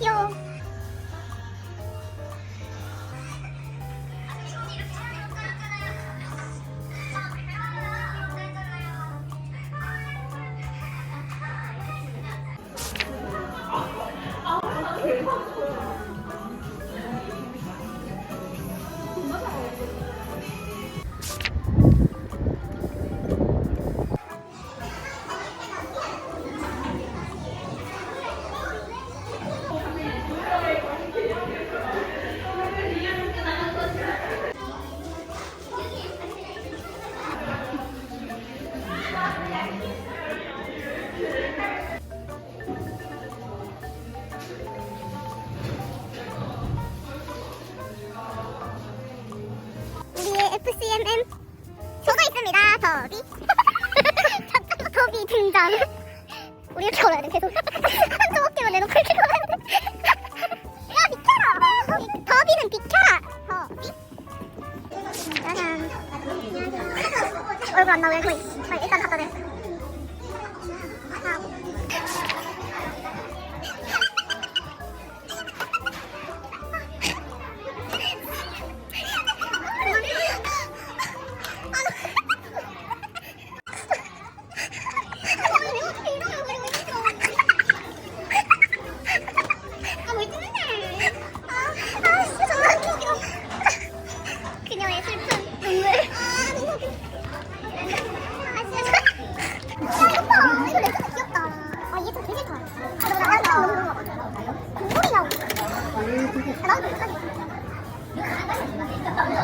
又 FCMM 저도 있습니다 더비. 저도 더비 등장. 우리 이렇게 걸어야 돼 계속. 한쪽 어깨만 내놓고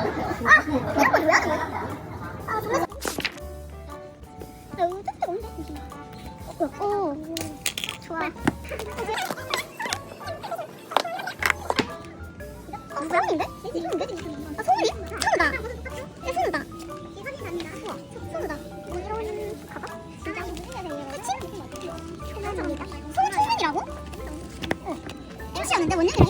이런 거 줘야 돼. 아, 좋아. 아, 이거 너무 좋다. 오, 좋아. 어, 고양인데? 이건데? 아, 소울이? 소울다. 야. 우와, 소울다. 이런 가방? 진짜? 그치? 소울 초면이라고? 어. 임시였는데? 원년이랑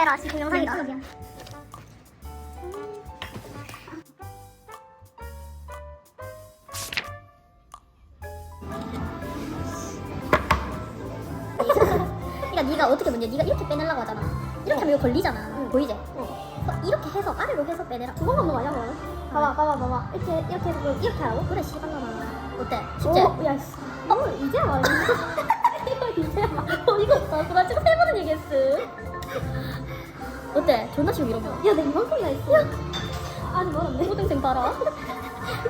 해라 지금 영상이다. 그러니까 네가 어떻게 먼저 네가 이렇게 빼내려고 하잖아. 이렇게 하면 이거 걸리잖아. 보이지? 그래서 이렇게 해서 아래로 해서 빼내라. 두 번만 먹어야 뭐. 봐봐, 봐봐, 봐봐. 이렇게, 이렇게 해서 그럼 이렇게 하라고? 그래 씨발라나. 어때? 쉽지? 오, 야, 씨. 어, 이제야 말해. 이거 이제야 말해. 어 이거 없다. 나 지금 세 번은 얘기했어. 어때? 존나 쉬워 이런 거. 야, 내 이만큼이나 있어. 아니, 멀었네. 고등생 봐라.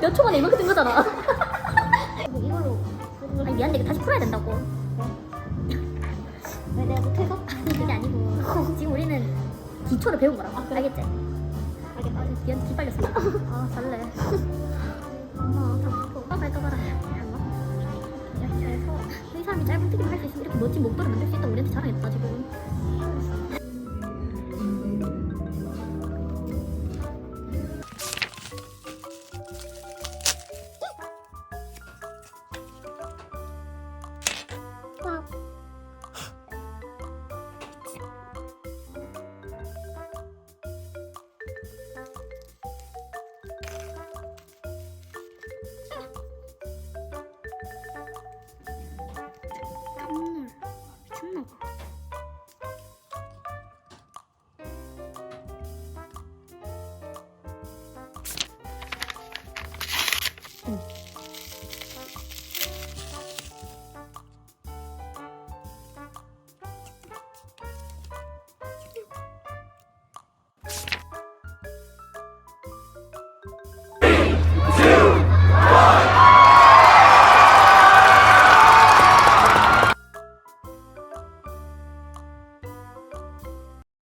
몇 초 만에 이만큼 된 거잖아. 이걸로. 아니 미안한데 이거 다시 풀어야 된다고. 왜 내가 못해서? 아니 그게 아니고 지금 우리는 기초를 배운 거라고. 알겠지? 알겠다. 미안 기빨렸어. 아 잘래. 엄마 다. 아 갈까 봐라. 이 사람이 짧은 튀김 할수 있으면 이렇게 멋진 목도를 만들 수 있다고 우리한테 자랑했다 지금. Mm.